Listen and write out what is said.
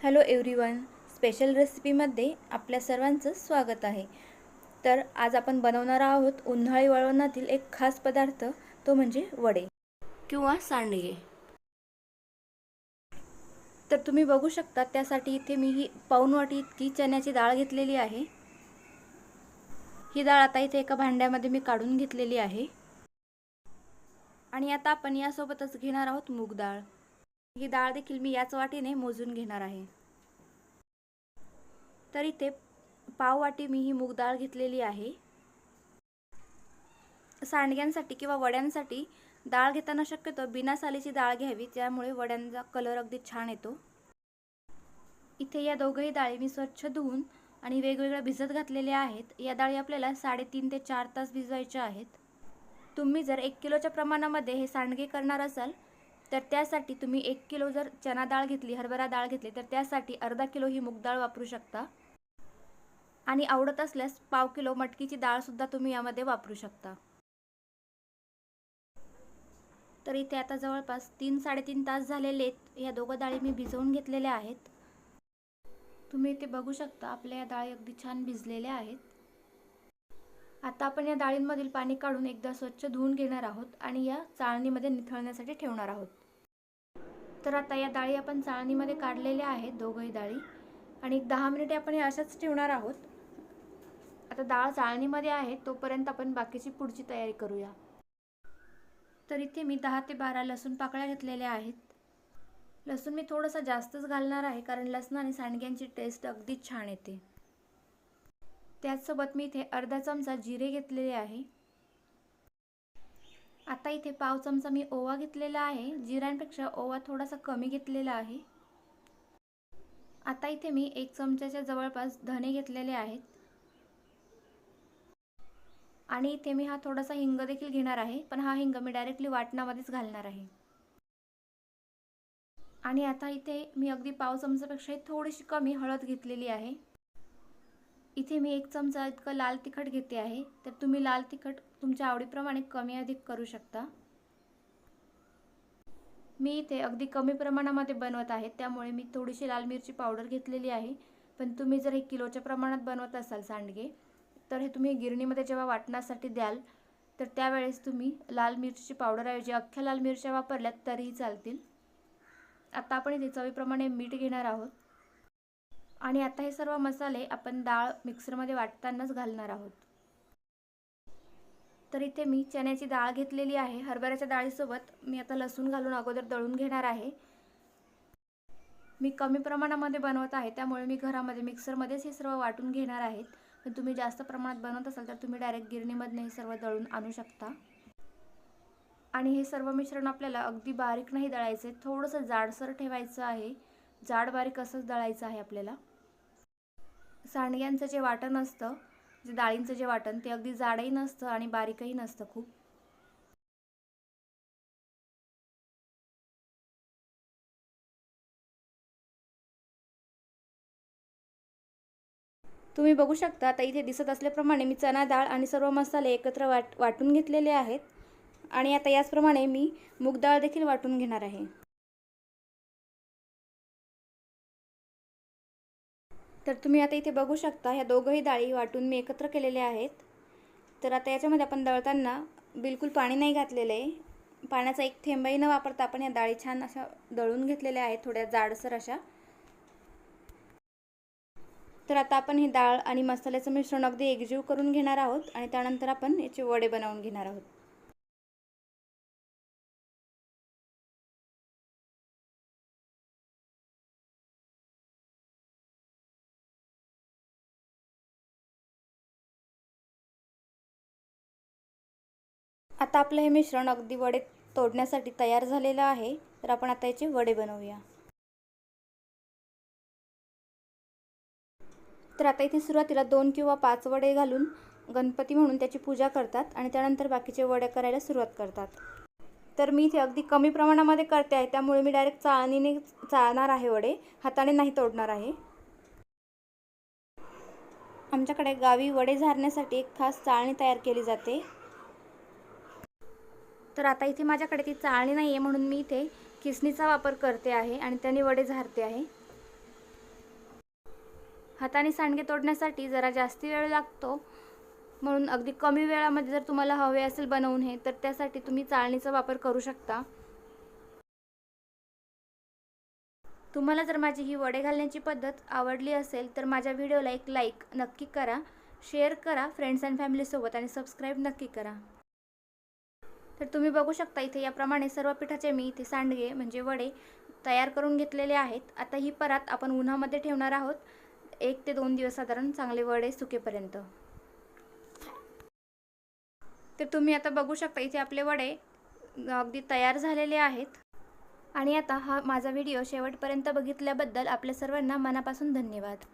Hello everyone special रेसिपीमध्ये आपल्या सर्वांचं स्वागत आहे. तर आज आपण बनवणार आहोत उन्हाळी वळवणातील एक खास पदार्थ तो म्हणजे वडे किंवा सांडगे. तर तुम्ही बघू शकता त्यासाठी इथे मी ही पाऊन वाटी इतकी चण्याची डाळ घेतलेली आहे. ही डाळ आता इथे एका भांड्यामध्ये मी काढून घेतलेली आहे. आणि आता आपण यासोबतच घेणार आहोत मूग डाळ. ही डाळ देखील मी याच वाटीने मोजून घेणार आहे. तर इथे पाव वाटी मी ही मूग डाळ घेतलेली आहे. सांडग्यांसाठी किंवा वड्यांसाठी डाळ घेताना शक्यतो बिना सालीची डाळ घ्यावी त्यामुळे वड्यांचा कलर अगदी छान येतो. इथे या दोघंही डाळी मी स्वच्छ धुवून आणि वेगवेगळ्या भिजत घातलेल्या आहेत. या डाळी आपल्याला साडेतीन ते चार तास भिजवायच्या आहेत. तुम्ही जर एक किलोच्या प्रमाणामध्ये हे सांडगे करणार असाल तर त्यासाठी तुम्ही एक किलो जर चना डाळ घेतली हरभरा डाळ घेतली तर त्यासाठी अर्धा किलो ही मूग डाळ वापरू शकता. आणि आवडत असल्यास पाव किलो मटकीची डाळसुद्धा तुम्ही यामध्ये वापरू शकता. तर इथे आता जवळपास तीन साडेतीन तास झालेले आहेत. या दोघं डाळी मी भिजवून घेतलेल्या आहेत. तुम्ही इथे बघू शकता आपल्या या डाळी अगदी छान भिजलेल्या आहेत. आता आपण या डाळींमधील पाणी काढून एकदा स्वच्छ धुवून घेणार आहोत आणि या चाळणीमध्ये निथळण्यासाठी ठेवणार आहोत. तर आता या डाळी आपण चाळणीमध्ये काढलेल्या आहेत दोघंही डाळी. आणि एक दहा मिनिटे आपण हे अशाच ठेवणार आहोत. आता डाळ चाळणीमध्ये आहे तोपर्यंत आपण बाकीची पुढची तयारी करूया. तर इथे मी दहा ते बारा लसूण पाकळ्या घेतलेल्या आहेत. लसूण मी थोडंसं जास्तच घालणार आहे कारण लसणाने सांडग्यांची टेस्ट अगदीच छान येते. त्याचसोबत मी इथे अर्धा चमचा जिरे घेतलेले आहे. आता इथे पाव चमचा मी ओवा घेतलेला आहे. जिऱ्यांपेक्षा ओवा थोडासा कमी घेतलेला आहे. आता इथे मी एक चमच्याच्या जवळपास धने घेतलेले आहेत. आणि इथे मी हा थोडासा हिंग देखील घेणार आहे. पण हा हिंग मी डायरेक्टली वाटणामध्येच घालणार आहे. आणि आता इथे मी अगदी पाव चमचापेक्षा थोडीशी कमी हळद घेतलेली आहे. इथे मी एक चमचा इतकं लाल तिखट घेते आहे तर तुम्ही लाल तिखट तुमच्या आवडीप्रमाणे कमी अधिक करू शकता. मी इथे अगदी कमी प्रमाणामध्ये बनवत आहे त्यामुळे मी थोडीशी लाल मिरची पावडर घेतलेली आहे. पण तुम्ही जर एक किलोच्या प्रमाणात बनवत असाल सांडगे तर हे तुम्ही गिरणीमध्ये जेव्हा वाटण्यासाठी द्याल तर त्यावेळेस तुम्ही लाल मिरचीची पावडरऐवजी अख्ख्या लाल मिरच्या वापरल्यात तरीही चालतील. आता आपण इथे चवीप्रमाणे मीठ घेणार आहोत. आणि आता हे सर्व मसाले आपण डाळ मिक्सरमध्ये वाटतानाच घालणार आहोत. तर इथे मी चण्याची डाळ घेतलेली आहे. हरभऱ्याच्या डाळीसोबत मी आता लसूण घालून अगोदर दळून घेणार आहे. मी कमी प्रमाणामध्ये बनवत आहे त्यामुळे मी घरामध्ये मिक्सरमध्येच हे सर्व वाटून घेणार आहेत पण तुम्ही जास्त प्रमाणात बनवत असाल तर तुम्ही डायरेक्ट गिरणीमधनं हे सर्व दळून आणू शकता. आणि हे सर्व मिश्रण आपल्याला अगदी बारीक नाही दळायचं आहे थोडंसं जाडसर ठेवायचं आहे. जाड बारीक असंच दळायचं आहे आपल्याला. सांडग्यांचं जे वाटण असतं जे डाळींचं जे वाटण ते अगदी जाडही नसतं आणि बारीकही नसतं खूप. तुम्ही बघू शकता आता इथे दिसत असल्याप्रमाणे मी चना डाळ आणि सर्व मसाले एकत्र वाट वाटून घेतलेले आहेत. आणि आता याचप्रमाणे मी मूग डाळ देखील वाटून घेणार आहे. तर तुम्ही आता इथे बघू शकता ह्या दोघंही डाळी वाटून मी एकत्र केलेल्या आहेत. तर आता याच्यामध्ये आपण दळताना बिलकुल पाणी नाही घातलेलं आहे. पाण्याचा एक थेंबही न वापरता आपण या डाळी छान अशा दळून घेतलेल्या आहेत थोड्या जाडसर अशा. तर आता आपण ही डाळ आणि मसाल्याचं मिश्रण अगदी एकजीव करून घेणार आहोत आणि त्यानंतर आपण याचे वडे बनवून घेणार आहोत. आता आपलं हे मिश्रण अगदी वडे तोडण्यासाठी तयार झालेलं आहे. तर आपण आता याचे वडे बनवूया. तर आता इथे सुरुवातीला दोन किंवा पाच वडे घालून गणपती म्हणून त्याची पूजा करतात आणि त्यानंतर बाकीचे वडे करायला सुरुवात करतात. तर मी इथे अगदी कमी प्रमाणामध्ये करते आहे त्यामुळे मी डायरेक्ट चाळणीने चाळणार आहे वडे. हाताने नाही तोडणार आहे. आमच्याकडे गावी वडे झारण्यासाठी एक खास चाळणी तयार केली जाते. तर आता इथे माझ्याकडे ती चाळणी नाही आहे म्हणून मी इथे किसणीचा वापर करते आहे आणि त्याने वडे झारते आहे. हाताने सांडगे तोडण्यासाठी जरा जास्ती वेळ लागतो. म्हणून अगदी कमी वेळामध्ये जर तुम्हाला हवे असेल बनवून हे तर त्यासाठी तुम्ही चाळणीचा वापर करू शकता. तुम्हाला जर माझी ही वडे घालण्याची पद्धत आवडली असेल तर माझ्या व्हिडिओला एक लाईक नक्की करा शेअर करा फ्रेंड्स अँड फॅमिलीसोबत आणि सबस्क्राईब नक्की करा. तर तुम्ही बघू शकता इथे याप्रमाणे सर्व पिठाचे मी इथे सांडगे म्हणजे वडे तयार करून घेतलेले आहेत. आता ही परात आपण उन्हामध्ये ठेवणार आहोत. एक ते दोन दिवस साधारण चांगले वडे सुकेपर्यंत. तर तुम्ही आता बघू शकता इथे आपले वडे अगदी तयार झालेले आहेत. आणि आता हा माझा व्हिडिओ शेवटपर्यंत बघितल्याबद्दल आपल्या सर्वांना मनापासून धन्यवाद.